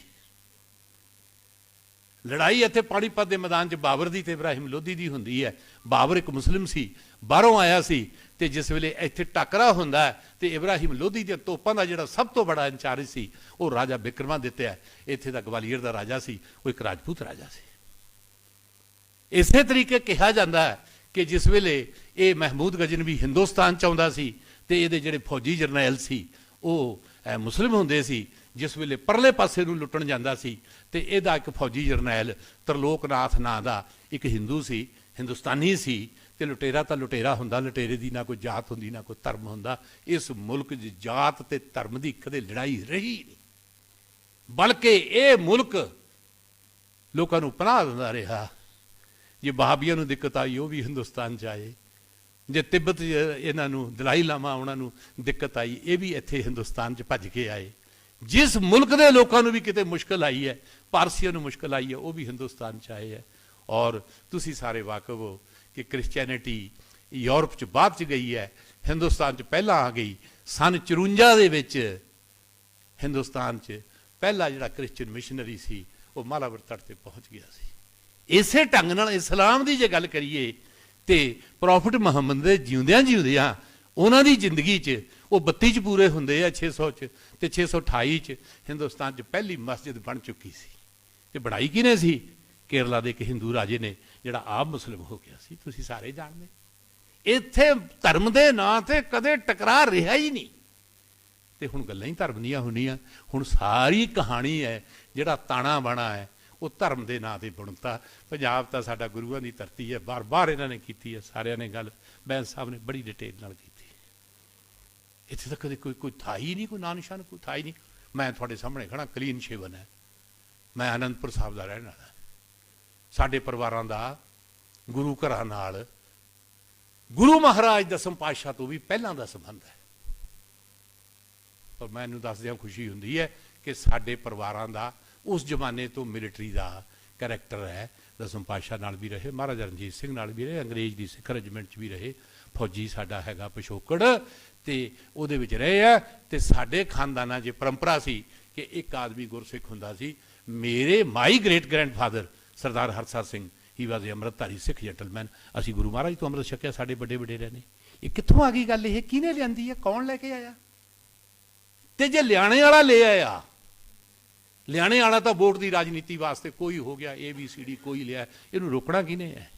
ਲੜਾਈ ਇੱਥੇ ਪਾਣੀਪਤ ਦੇ ਮੈਦਾਨ 'ਚ ਬਾਬਰ ਦੀ ਤੇ ਇਬਰਾਹਿਮ ਲੋਧੀ ਦੀ ਹੁੰਦੀ ਹੈ। ਬਾਬਰ ਇੱਕ ਮੁਸਲਿਮ ਸੀ, ਬਾਹਰੋਂ ਆਇਆ ਸੀ ਤੇ ਜਿਸ ਵੇਲੇ ਇੱਥੇ ਟੱਕਰਾ ਹੁੰਦਾ ਹੈ ਤੇ ਇਬਰਾਹਿਮ ਲੋਧੀ ਦੇ ਤੋਪਾਂ ਦਾ ਜਿਹੜਾ ਸਭ ਤੋਂ ਬੜਾ ਇੰਚਾਰਜ ਸੀ, ਉਹ ਰਾਜਾ ਬਿਕਰਮਾਦਿੱਤਿਆ ਹੈ ਇੱਥੇ ਦਾ ਗਵਾਲੀਅਰ ਦਾ ਰਾਜਾ ਸੀ, ਉਹ ਇੱਕ ਰਾਜਪੂਤ ਰਾਜਾ ਸੀ। ਇਸੇ ਤਰੀਕੇ ਕਿਹਾ ਜਾਂਦਾ ਹੈ ਕਿ ਜਿਸ ਵੇਲੇ ਇਹ ਮਹਿਮੂਦ ਗਜਨਵੀ ਹਿੰਦੁਸਤਾਨ ਚ ਆਉਂਦਾ ਸੀ ਤੇ ਇਹਦੇ ਜਿਹੜੇ ਫੌਜੀ ਜਰਨੈਲ ਸੀ ਉਹ ਅਹ, ਮੁਸਲਿਮ ਹੁੰਦੇ ਸੀ ਜਿਸ ਵੇਲੇ ਪਰਲੇ ਪਾਸੇ ਨੂੰ ਲੁੱਟਣ ਜਾਂਦਾ ਸੀ ਤੇ ਇਹਦਾ ਇੱਕ ਫੌਜੀ ਜਰਨੈਲ ਤਰਲੋਕਨਾਥ ਨਾਂ ਦਾ ਇੱਕ ਹਿੰਦੂ ਸੀ ਹਿੰਦੁਸਤਾਨੀ ਸੀ ਤੇ ਲੁਟੇਰਾ ਤਾਂ ਲੁਟੇਰਾ ਹੁੰਦਾ ਲੁਟੇਰੇ ਦੀ ਨਾ ਕੋਈ ਜਾਤ ਹੁੰਦੀ ਨਾ ਕੋਈ ਧਰਮ ਹੁੰਦਾ ਇਸ ਮੁਲਕ 'ਚ ਜਾਤ ਤੇ ਧਰਮ ਦੀ ਕਦੇ ਲੜਾਈ ਰਹੀ ਨਹੀਂ। ਬਲਕਿ ਇਹ ਮੁਲਕ ਲੋਕਾਂ ਨੂੰ ਪਨਾਹ ਦਿੰਦਾ ਰਿਹਾ। ਜੇ ਬਹਾਬੀਆਂ ਨੂੰ ਦਿੱਕਤ ਆਈ, ਉਹ ਵੀ ਹਿੰਦੁਸਤਾਨ ਚ ਆਏ ਜੇ ਤਿੱਬਤ 'ਚ ਇਹਨਾਂ ਨੂੰ, ਦਲਾਈ ਲਾਮਾ ਉਹਨਾਂ ਨੂੰ ਦਿੱਕਤ ਆਈ, ਇਹ ਵੀ ਇੱਥੇ ਹਿੰਦੁਸਤਾਨ ਚ ਭੱਜ ਕੇ ਆਏ। ਜਿਸ ਮੁਲਕ ਦੇ ਲੋਕਾਂ ਨੂੰ ਵੀ ਕਿਤੇ ਮੁਸ਼ਕਲ ਆਈ ਹੈ, ਪਾਰਸੀਆਂ ਨੂੰ ਮੁਸ਼ਕਲ ਆਈ ਹੈ, ਉਹ ਵੀ ਹਿੰਦੁਸਤਾਨ ਚ ਆਏ ਹੈ। ਔਰ ਤੁਸੀਂ ਸਾਰੇ ਵਾਕਿਫ ਹੋ ਕਿ ਕ੍ਰਿਸਚੀਅਨਿਟੀ ਯੂਰਪ ਚ ਬਾਅਦ ਚ ਗਈ ਹੈ, ਹਿੰਦੁਸਤਾਨ ਚ ਪਹਿਲਾਂ ਆ ਗਈ। ਸਨ 54 ਦੇ ਵਿੱਚ ਹਿੰਦੁਸਤਾਨ ਚ ਪਹਿਲਾ ਜਿਹੜਾ ਕ੍ਰਿਸਚੀਅਨ ਮਿਸ਼ਨਰੀ ਸੀ, ਉਹ ਮਾਲਾਵਰ ਤਟ ਤੇ ਪਹੁੰਚ ਗਿਆ ਸੀ। ਇਸੇ ਢੰਗ ਨਾਲ ਇਸਲਾਮ ਦੀ ਜੇ ਗੱਲ ਕਰੀਏ ਤੇ ਪ੍ਰੋਫਟ ਮੁਹੰਮਦ ਦੇ ਜਿਉਂਦਿਆਂ ਜਿਉਂਦਿਆਂ ਉਹਨਾਂ ਦੀ ਜ਼ਿੰਦਗੀ 'ਚ ਉਹ 32 ਚ ਪੂਰੇ ਹੁੰਦੇ ਆ 600 ਚ ਤੇ 628 ਚ ਹਿੰਦੁਸਤਾਨ 'ਚ ਪਹਿਲੀ ਮਸਜਿਦ ਬਣ ਚੁੱਕੀ ਸੀ। ਤੇ ਬਣਾਈ ਕਿਨੇ ਸੀ? ਕੇਰਲਾ ਦੇ ਇੱਕ ਹਿੰਦੂ ਰਾਜੇ ਨੇ, ਜਿਹੜਾ ਆਪ ਮੁਸਲਿਮ ਹੋ ਗਿਆ ਸੀ। ਤੁਸੀਂ ਸਾਰੇ ਜਾਣਦੇ। ਇੱਥੇ ਧਰਮ ਦੇ ਨਾਂ ਤੇ ਕਦੇ ਟਕਰਾਅ ਰਿਹਾ ਹੀ ਨਹੀਂ। ਤੇ ਹੁਣ ਗੱਲਾਂ ਹੀ ਧਰਮ ਦੀਆਂ ਹੁੰਦੀਆਂ। ਹੁਣ ਸਾਰੀ ਕਹਾਣੀ ਹੈ ਜਿਹੜਾ ਤਾਣਾ ਬਾਣਾ ਹੈ। ਉਹ ਧਰਮ ਦੇ ਨਾਂ ਤੇ ਬੁਣਤਾ। ਪੰਜਾਬ ਤਾਂ ਸਾਡਾ ਗੁਰੂਆਂ ਦੀ ਧਰਤੀ ਹੈ। ਬਾਰ-ਬਾਰ ਇਹਨਾਂ ਨੇ ਕੀਤੀ ਹੈ। ਸਾਰਿਆਂ ਨੇ ਗੱਲ ਬੈਂਸ ਸਾਹਿਬ ਨੇ ਬੜੀ ਡਿਟੇਲ ਨਾਲ ਕੀਤੀ। ਇੱਥੇ ਤੱਕ ਕੋਈ ਕੋਈ ਥਾ ਨਹੀਂ, ਕੋਈ ਨਾਂ ਨਿਸ਼ਾਨ, ਕੋਈ ਥਾ ਨਹੀਂ। ਮੈਂ ਤੁਹਾਡੇ ਸਾਹਮਣੇ ਖੜਾ ਕਲੀਨ ਸ਼ੇਵਨ ਹੈ। ਮੈਂ ਅਨੰਦਪੁਰ ਸਾਹਿਬ ਦਾ ਰਹਿਣ ਵਾਲਾ। ਸਾਡੇ ਪਰਿਵਾਰਾਂ ਦਾ ਗੁਰੂ ਘਰਾਂ ਨਾਲ ਗੁਰੂ ਮਹਾਰਾਜ ਦਸਮ ਪਾਤਸ਼ਾਹ ਤੋਂ ਵੀ ਪਹਿਲਾਂ ਦਾ ਸੰਬੰਧ ਹੈ। ਪਰ ਮੈਨੂੰ ਦੱਸਦਿਆਂ ਖੁਸ਼ੀ ਹੁੰਦੀ ਹੈ ਕਿ ਸਾਡੇ ਪਰਿਵਾਰਾਂ ਦਾ ਉਸ ਜ਼ਮਾਨੇ ਤੋਂ ਮਿਲਟਰੀ ਦਾ ਕੈਰੈਕਟਰ ਹੈ, ਦਸਮ ਪਾਤਸ਼ਾਹ ਨਾਲ ਵੀ ਰਹੇ, ਮਹਾਰਾਜਾ ਰਣਜੀਤ ਸਿੰਘ ਨਾਲ ਵੀ ਰਹੇ, ਅੰਗਰੇਜ਼ ਦੀ ਸਿੱਖ ਰੈਜੀਮੈਂਟ 'ਚ ਵੀ ਰਹੇ, ਫੌਜੀ ਸਾਡਾ ਹੈਗਾ ਪਿਛੋਕੜ ਤੇ ਉਹਦੇ ਵਿੱਚ ਰਹੇ ਆ ਤੇ ਸਾਡੇ ਖਾਨਦਾਨਾਂ 'ਚ ਪਰੰਪਰਾ ਸੀ ਕਿ ਇੱਕ ਆਦਮੀ ਗੁਰਸਿੱਖ ਹੁੰਦਾ ਸੀ, ਮੇਰੇ my great grandfather Sardar Harsa Singh he was amritdhari Sikh gentleman ਅਸੀਂ ਗੁਰੂ ਮਹਾਰਾਜ ਤੋਂ ਅੰਮ੍ਰਿਤ ਛਕਿਆ, ਸਾਡੇ ਵੱਡੇ ਵਡੇਰੇ ਨੇ ਇਹ ਕਿੱਥੋਂ ਆ ਗਈ ਗੱਲ ਇਹ? ਕਿਹਨੇ ਲਿਆਂਦੀ ਹੈ? ਕੌਣ ਲੈ ਕੇ ਆਇਆ? ਤੇ ਜੇ ਲਿਆਣੇ ਵਾਲਾ ਲੈ ਆਇਆ ਲਿਆਣੇ ਵਾਲਾ ਤਾਂ ਵੋਟ ਦੀ ਰਾਜਨੀਤੀ ਵਾਸਤੇ ਕੋਈ ਹੋ ਗਿਆ ਏ ਬੀ ਸੀ ਡੀ ਕੋਈ ਲਿਆ। ਇਹਨੂੰ ਰੋਕਣਾ ਕਿਹਨੇ ਹੈ?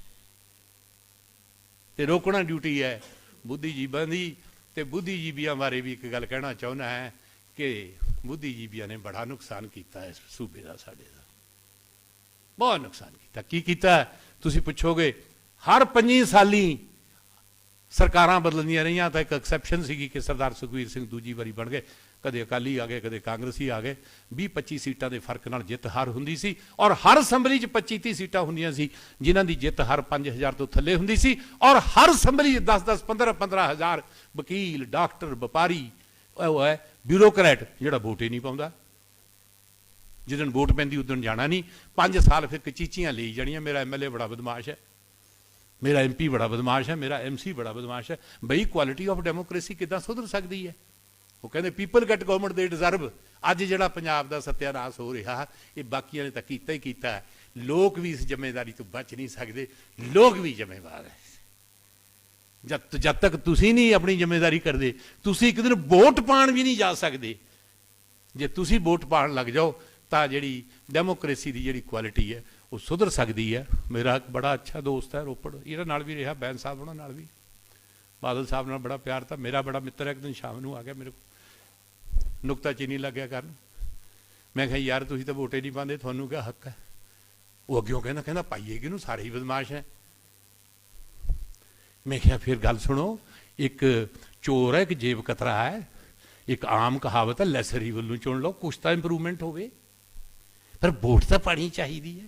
ਤੇ ਰੋਕਣਾ ਡਿਊਟੀ ਹੈ। ਬੁੱਧੀਜੀਵੀਆਂ ਦੀ ਤੇ ਬੁੱਧੀਜੀਵੀਆਂ ਬਾਰੇ ਵੀ ਇੱਕ ਗੱਲ ਕਹਿਣਾ ਚਾਹੁੰਦਾ ਹੈ ਕਿ ਬੁੱਧੀਜੀਵੀਆਂ ਨੇ ਬੜਾ ਨੁਕਸਾਨ ਕੀਤਾ ਇਸ ਸੂਬੇ ਦਾ, ਸਾਡੇ ਦਾ। ਬਹੁਤ ਨੁਕਸਾਨ ਕੀਤਾ। ਕੀ ਕੀਤਾ? ਤੁਸੀਂ ਪੁੱਛੋਗੇ, ਹਰ 25 ਸਾਲੀ ਸਰਕਾਰਾਂ ਬਦਲਦੀਆਂ ਰਹੀਆਂ ਤਾਂ ਇੱਕ ਐਕਸੈਪਸ਼ਨ ਸੀਗੀ ਕਿ ਸਰਦਾਰ ਸੁਖਵੀਰ ਸਿੰਘ ਦੂਜੀ ਵਾਰੀ ਬਣ ਗਏ। ਕਦੇ ਅਕਾਲੀ ਆ ਗਏ, ਕਦੇ ਕਾਂਗਰਸੀ ਆ ਗਏ। 20 25 ਸੀਟਾਂ ਦੇ ਫ਼ਰਕ ਨਾਲ ਜਿੱਤ ਹਾਰ ਹੁੰਦੀ ਸੀ ਔਰ ਹਰ ਅਸੈਂਬਲੀ 'ਚ 25 30 ਸੀਟਾਂ ਹੁੰਦੀਆਂ ਸੀ, ਜਿਨ੍ਹਾਂ ਦੀ ਜਿੱਤ ਹਰ 5000 ਤੋਂ ਥੱਲੇ ਹੁੰਦੀ ਸੀ ਔਰ ਹਰ ਅਸੈਂਬਲੀ 'ਚ 10 10 15 15000 ਵਕੀਲ, ਡਾਕਟਰ, ਵਪਾਰੀ, ਉਹ ਹੈ ਬਿਊਰੋਕਰੈਟ ਜਿਹੜਾ ਵੋਟ ਹੀ ਨਹੀਂ ਪਾਉਂਦਾ। ਜਿੱਦਣ ਵੋਟ ਪੈਂਦੀ ਉਦੋਂ ਜਾਣਾ ਨਹੀਂ। 5 ਸਾਲ ਫਿਰ ਕਚੀਚੀਆਂ ਲਈ ਜਾਣੀਆਂ, ਮੇਰਾ ਐਮਐਲਏ ਬੜਾ ਬਦਮਾਸ਼ ਹੈ। ਮੇਰਾ ਐਮਪੀ ਬੜਾ ਬਦਮਾਸ਼ ਹੈ, ਮੇਰਾ ਐਮਸੀ ਬੜਾ ਬਦਮਾਸ਼ ਹੈ। ਬਈ ਕੁਆਲਿਟੀ ਆਫ ਡੈਮੋਕ੍ਰੇਸੀ ਕਿਦਾਂ ਸੁਧਰ ਸਕਦੀ ਹੈ? ਉਹ ਕਹਿੰਦੇ people get government they deserve ਅੱਜ ਜਿਹੜਾ ਪੰਜਾਬ ਦਾ ਸਤਿਆਨਾਸ਼ ਹੋ ਰਿਹਾ, ਇਹ ਬਾਕੀਆਂ ਨੇ ਤਾਂ ਕੀਤਾ ਹੀ ਕੀਤਾ ਹੈ। ਲੋਕ ਵੀ ਇਸ ਜ਼ਿੰਮੇਵਾਰੀ ਤੋਂ ਬਚ ਨਹੀਂ ਸਕਦੇ। ਲੋਕ ਵੀ ਜ਼ਿੰਮੇਵਾਰ ਹੈ। ਜਦ ਜਦ ਤੱਕ ਤੁਸੀਂ ਨਹੀਂ ਆਪਣੀ ਜ਼ਿੰਮੇਵਾਰੀ ਕਰਦੇ, ਤੁਸੀਂ ਇੱਕ ਦਿਨ ਵੋਟ ਪਾਣ ਵੀ ਨਹੀਂ ਜਾ ਸਕਦੇ। ਜੇ ਤੁਸੀਂ ਵੋਟ ਪਾਣ ਲੱਗ ਜਾਓ, ਤਾਂ ਜਿਹੜੀ ਡੈਮੋਕ੍ਰੇਸੀ ਦੀ ਜਿਹੜੀ ਕੁਆਲਿਟੀ ਹੈ, ਉਹ ਸੁਧਰ ਸਕਦੀ ਹੈ। ਮੇਰਾ ਇੱਕ ਬੜਾ ਅੱਛਾ ਦੋਸਤ ਹੈ, ਰੋਪੜ। ਇਹਦੇ ਨਾਲ ਵੀ ਰਿਹਾ ਬੈਨ ਸਾਹਿਬ ਉਹਨਾਂ ਨਾਲ ਵੀ। ਬਾਦਲ ਸਾਹਿਬ ਨਾਲ ਬੜਾ ਪਿਆਰ ਤਾਂ ਮੇਰਾ ਬੜਾ ਮਿੱਤਰ ਹੈ। ਇੱਕ ਦਿਨ ਸ਼ਾਮ ਨੂੰ ਆ ਗਿਆ ਮੇਰੇ ਕੋਲ। ਨੁਕਤਾ ਚੀਨੀ ਲੱਗਿਆ ਕਰਨ। ਮੈਂ ਕਿਹਾ, ਯਾਰ, ਤੁਸੀਂ ਤਾਂ ਵੋਟੇ ਨਹੀਂ ਪਾਉਂਦੇ, ਤੁਹਾਨੂੰ ਕਿਆ ਹੱਕ ਹੈ? ਉਹ ਅੱਗਿਓਂ ਕਹਿੰਦਾ ਕਹਿੰਦਾ ਪਾਈਏ ਕਿਹਨੂੰ? ਸਾਰੇ ਹੀ ਬਦਮਾਸ਼ ਹੈ। ਮੈਂ ਕਿਹਾ, ਫਿਰ ਗੱਲ ਸੁਣੋ, ਇੱਕ ਚੋਰ ਹੈ, ਇੱਕ ਜੇਬ ਕਤਰਾ ਹੈ, ਇੱਕ ਆਮ ਕਹਾਵਤ ਹੈ, ਲੈਸਰ ਈਵਲ ਨੂੰ ਚੁਣ ਲਓ, ਕੁਛ ਤਾਂ ਇੰਪਰੂਵਮੈਂਟ ਹੋਵੇ। ਪਰ ਵੋਟ ਤਾਂ ਪਾਣੀ ਚਾਹੀਦੀ ਹੈ।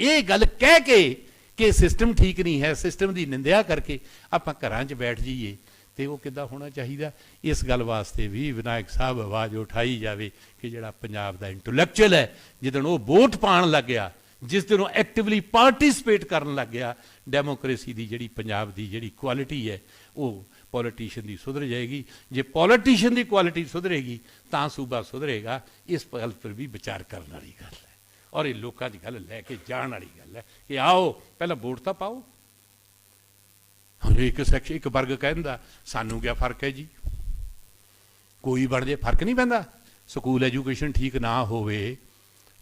ਇਹ ਗੱਲ ਕਹਿ ਕੇ ਕਿ ਸਿਸਟਮ ਠੀਕ ਨਹੀਂ ਹੈ ਸਿਸਟਮ ਦੀ ਨਿੰਦਿਆ ਕਰਕੇ ਆਪਾਂ ਘਰਾਂ 'ਚ ਬੈਠ ਜਾਈਏ ਤੇ ਉਹ ਕਿੱਦਾਂ ਹੋਣਾ ਚਾਹੀਦਾ? ਇਸ ਗੱਲ ਵਾਸਤੇ ਵੀ ਵਿਨਾਇਕ ਸਾਹਿਬ ਆਵਾਜ਼ ਉਠਾਈ ਜਾਵੇ ਕਿ ਜਿਹੜਾ ਪੰਜਾਬ ਦਾ ਇੰਟੈਲੈਕਚੁਅਲ ਹੈ, ਜਿੱਦਣ ਉਹ ਵੋਟ ਪਾਣ ਲੱਗਿਆ ਜਿਸ ਦਿਨ ਉਹ ਐਕਟਿਵਲੀ ਪਾਰਟਿਸਿਪੇਟ ਕਰਨ ਲੱਗ ਗਿਆ ਡੈਮੋਕ੍ਰੇਸੀ ਦੀ ਜਿਹੜੀ ਪੰਜਾਬ ਦੀ ਜਿਹੜੀ ਕੁਆਲਿਟੀ ਹੈ, ਉਹ ਪੋਲੀਟੀਸ਼ੀਅਨ ਦੀ ਸੁਧਰ ਜਾਏਗੀ। ਜੇ ਪੋਲੀਟੀਸ਼ੀਅਨ ਦੀ ਕੁਆਲਿਟੀ ਸੁਧਰੇਗੀ, ਤਾਂ ਸੂਬਾ ਸੁਧਰੇਗਾ। ਇਸ ਗੱਲ ਪਰ ਵੀ ਵਿਚਾਰ ਕਰਨ ਵਾਲੀ ਗੱਲ ਹੈ। ਔਰ ਇਹ ਲੋਕਾਂ ਦੀ ਗੱਲ ਲੈ ਕੇ ਜਾਣ ਵਾਲੀ ਗੱਲ ਹੈ ਕਿ ਆਓ, ਪਹਿਲਾਂ ਵੋਟ ਤਾਂ ਪਾਓ। ਹੁਣ ਇੱਕ ਸੈਕਸ਼ਨ ਇੱਕ ਵਰਗ ਕਹਿੰਦਾ, ਸਾਨੂੰ ਕਿਆ ਫ਼ਰਕ ਹੈ ਜੀ? ਕੋਈ ਬਣ ਜੇ ਫ਼ਰਕ ਨਹੀਂ ਪੈਂਦਾ। ਸਕੂਲ ਐਜੂਕੇਸ਼ਨ ਠੀਕ ਨਾ ਹੋਵੇ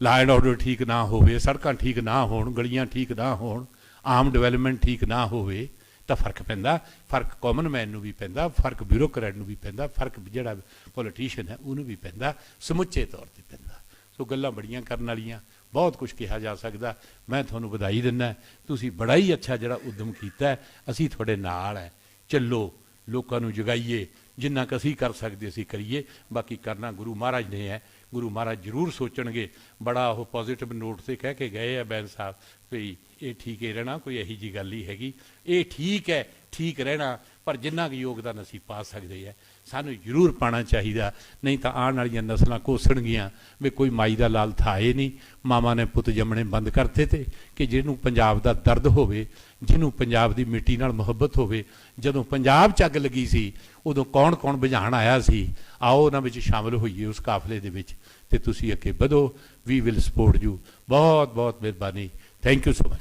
ਲਾ ਐਂਡ ਆਰਡਰ ਠੀਕ ਨਾ ਹੋਵੇ, ਸੜਕਾਂ ਠੀਕ ਨਾ ਹੋਣ, ਗਲੀਆਂ ਠੀਕ ਨਾ ਹੋਣ, ਆਮ ਡਿਵੈਲਪਮੈਂਟ ਠੀਕ ਨਾ ਹੋਵੇ, ਤਾਂ ਫ਼ਰਕ ਪੈਂਦਾ। ਫ਼ਰਕ ਕਾਮਨ ਮੈਨ ਨੂੰ ਵੀ ਪੈਂਦਾ, ਫ਼ਰਕ ਬਿਊਰੋਕਰੈਟ ਨੂੰ ਵੀ ਪੈਂਦਾ, ਫ਼ਰਕ ਜਿਹੜਾ ਪੋਲੀਟੀਸ਼ੀਅਨ ਹੈ ਉਹਨੂੰ ਵੀ ਪੈਂਦਾ। ਸਮੁੱਚੇ ਤੌਰ ਤੇ ਪੈਂਦਾ। ਸੋ ਗੱਲਾਂ ਬੜੀਆਂ ਕਰਨ ਵਾਲੀਆਂ। ਬਹੁਤ ਕੁਝ ਕਿਹਾ ਜਾ ਸਕਦਾ। ਮੈਂ ਤੁਹਾਨੂੰ ਵਧਾਈ ਦਿੰਦਾ ਤੁਸੀਂ ਬੜਾ ਹੀ ਅੱਛਾ ਜਿਹੜਾ ਉਦਮ ਕੀਤਾ ਅਸੀਂ ਤੁਹਾਡੇ ਨਾਲ ਹੈ। ਚੱਲੋ, ਲੋਕਾਂ ਨੂੰ ਜਗਾਈਏ। ਜਿੰਨਾ ਕੁ ਅਸੀਂ ਕਰ ਸਕਦੇ ਅਸੀਂ ਕਰੀਏ। ਬਾਕੀ ਕਰਨਾ ਗੁਰੂ ਮਹਾਰਾਜ ਨੇ ਹੈ। ਗੁਰੂ ਮਹਾਰਾਜ ਜ਼ਰੂਰ ਸੋਚਣਗੇ। ਬੜਾ ਉਹ ਪੋਜ਼ਿਟਿਵ ਨੋਟ ਤੇ ਕਹਿ ਕੇ ਗਏ ਆ ਬੈਨ ਸਾਹਿਬ ਵੀ ਇਹ ਠੀਕ ਹੀ ਰਹਿਣਾ, ਕੋਈ ਇਹੀ ਜੀ ਗੱਲ ਹੀ ਹੈਗੀ। ਇਹ ਠੀਕ ਹੈ, ਠੀਕ ਰਹਿਣਾ। ਪਰ ਜਿੰਨਾ ਕੁ ਯੋਗਦਾਨ ਅਸੀਂ ਪਾ ਸਕਦੇ ਆ ਸਾਨੂੰ ਜ਼ਰੂਰ ਪਾਣਾ ਚਾਹੀਦਾ। ਨਹੀਂ ਤਾਂ ਆਉਣ ਵਾਲੀਆਂ ਨਸਲਾਂ ਕੋਸਣਗੀਆਂ ਵੀ ਕੋਈ ਮਾਈ ਦਾ ਲਾਲ ਥਾਏ ਨਹੀਂ ਮਾਮਾ ਨੇ ਪੁੱਤ ਜੰਮਣੇ ਬੰਦ ਕਰਤੇ ਤੇ ਕਿ ਜਿਹਨੂੰ ਪੰਜਾਬ ਦਾ ਦਰਦ ਹੋਵੇ, ਜਿਹਨੂੰ ਪੰਜਾਬ ਦੀ ਮਿੱਟੀ ਨਾਲ ਮੁਹੱਬਤ ਹੋਵੇ, ਜਦੋਂ ਪੰਜਾਬ ਚ ਅੱਗ ਲੱਗੀ ਸੀ, ਉਦੋਂ ਕੌਣ ਕੌਣ ਬੁਝਾਣ ਆਇਆ ਸੀ? ਆਓ ਉਹਨਾਂ ਵਿੱਚ ਸ਼ਾਮਲ ਹੋਈਏ ਉਸ ਕਾਫਲੇ ਦੇ ਵਿੱਚ ਤੇ ਤੁਸੀਂ ਅੱਗੇ ਵਧੋ। ਵੀ ਵਿਲ ਸਪੋਰਟ ਯੂ ਬਹੁਤ ਬਹੁਤ ਮਿਹਰਬਾਨੀ। Thank you so much